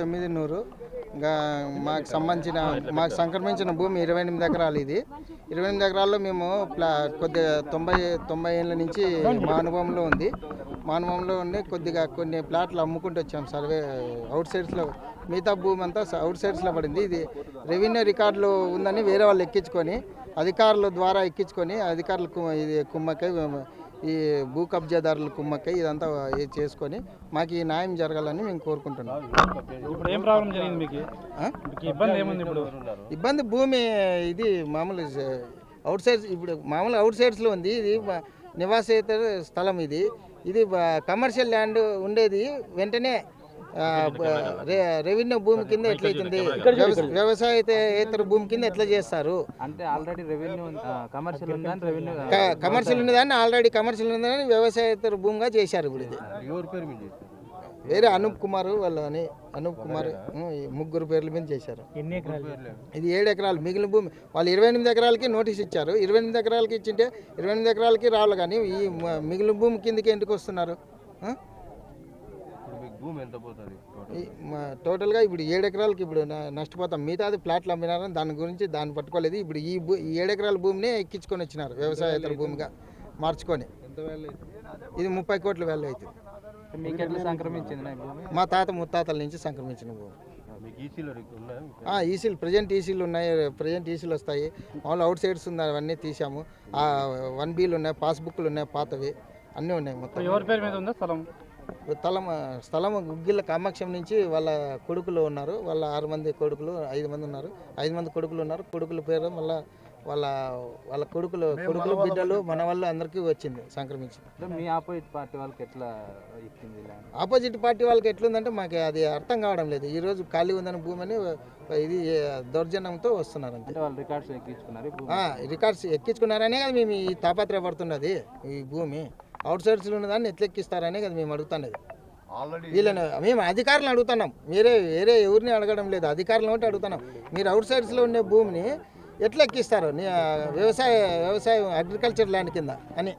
తొమ్మిది నూరు ఇంకా మాకు సంబంధించిన మాకు సంక్రమించిన భూమి ఇరవై ఎనిమిది ఎకరాలు ఇది. ఇరవై ఎనిమిది ఎకరాల్లో మేము ప్లా కొద్దిగా తొంభై తొంభై ఏళ్ళ నుంచి మా అనుభవంలో ఉంది. మా అనుభవంలో ఉండి కొద్దిగా కొన్ని ప్లాట్లు అమ్ముకుంటూ వచ్చాం. సర్వే అవుట్ సైడ్స్లో మిగతా భూమి అంతా అవుట్ సైడ్స్లో పడింది. ఇది రెవెన్యూ రికార్డులు ఉందని వేరే వాళ్ళు ఎక్కించుకొని అధికారుల ద్వారా ఎక్కించుకొని అధికారులు ఇది కుమ్మకై ఈ భూ కబ్జాదారుల కుమ్మక్కై ఇదంతా ఇది చేసుకొని మాకు ఈ న్యాయం జరగాలని మేము కోరుకుంటున్నాం. ఇబ్బంది భూమి ఇది మామూలు అవుట్ సైడ్స్ ఇప్పుడు మామూలు అవుట్ సైడ్స్లో ఉంది. ఇది నివాసేతర స్థలం ఇది. ఇది కమర్షియల్ ల్యాండ్ ఉండేది వెంటనే రెవెన్యూ భూమి కింద ఎట్లయితుంది వ్యవస- వ్యవసాయేతర భూమి కింద ఎట్లా చేస్తారు? అంటే ఆల్రెడీ రెవెన్యూ కమర్షియల్ ఉందని రెవెన్యూ కమర్షియల్ ఉన్నదాన్ని ఆల్రెడీ కమర్షియల్ ఉన్నదాన్ని వ్యవసాయేతర భూమిగా చేశారు ఇప్పుడు ఇది. వేరే అనూప్ కుమార్ వాళ్ళ అని అనూప్ కుమార్ ముగ్గురు పేర్ల మీద చేశారు. ఎన్ని ఎకరాలు? ఇది ఏడు ఎకరాలు. మిగిలిన భూమి వాళ్ళు ఇరవై ఎనిమిది ఎకరాలకి నోటీస్ ఇచ్చారు. ఇరవై ఎనిమిది ఎకరాలకి ఇచ్చింటే ఇరవై ఎనిమిది ఎకరాలకి రావాలి కానీ ఈ మిగిలిన భూమి కిందకి ఎందుకు వస్తున్నారు? ఈ మ- టోటల్గా ఇప్పుడు ఏడు ఎకరాలకి ఇప్పుడు నష్టపోతాం. మిగతాది ప్లాట్లు అమ్మినారని దాని గురించి దాన్ని పట్టుకోలేదు. ఇప్పుడు ఈ భూ ఈ ఏడు ఎకరాల భూమిని ఎక్కించుకొని వచ్చినారు వ్యవసాయేతర భూమిగా మార్చుకొని. ఇది ముప్పై కోట్ల వాల్యూ అవుతుంది. సంక్రమించింది మా తాత ముత్తాతల నుంచి సంక్రమించిన భూమి. ఆ, ఈసీలు ప్రజెంట్ ఈసీలు ఉన్నాయి? ప్రజెంట్ ఈసీలు వస్తాయి మామూలు అవుట్ సైడ్స్ ఉన్నాయి. అవన్నీ తీసాము ఆ వన్ బీలు ఉన్నాయి. పాస్బుక్లు ఉన్నాయి. పాతవి. అన్నీ ఉన్నాయి మొత్తం ఎవరి పేరు మీద ఉందా స్థలం? స్థలం స్థలం గుగ్గిళ్ళ కామాక్షం నుంచి వాళ్ళ కొడుకులు ఉన్నారు. వాళ్ళ ఆరు మంది కొడుకులు ఐదు మంది ఉన్నారు. ఐదు మంది కొడుకులు ఉన్నారు. కొడుకుల పేరు మళ్ళీ వాళ్ళ వాళ్ళ కొడుకులు కొడుకులు బిడ్డలు మన వాళ్ళు అందరికీ వచ్చింది సంక్రమించింది. మీ ఆపోజిట్ పార్టీ వాళ్ళకి ఎట్లా ఇచ్చింది ఆపోజిట్ పార్టీ వాళ్ళకి ఎట్లుందంటే మాకు అది అర్థం కావడం లేదు. ఈరోజు ఖాళీ ఉందని భూమిని ఇది దౌర్జన్యంతో వస్తున్నారు అంటే వాళ్ళు రికార్డ్స్ ఎక్కించుకున్నారు ఈ రికార్డ్స్ ఎక్కించుకున్నారనే కదా మేము ఈ తాపత్రయపడుతున్నది ఈ భూమి. అవుట్ సైడ్స్లో ఉన్నదాన్ని ఎట్లా ఎక్కిస్తారనే కదా మేము అడుగుతున్నది. వీళ్ళని మేము అధికారులను అడుగుతున్నాం. వేరే వేరే ఎవరిని అడగడం లేదు. అధికారులను ఒకటి అడుగుతున్నాం. మీరు అవుట్ సైడ్స్లో ఉండే భూమిని ఎట్లా ఎక్కిస్తారు వ్యవసాయ వ్యవసాయ అగ్రికల్చర్ ల్యాండ్ కింద అని.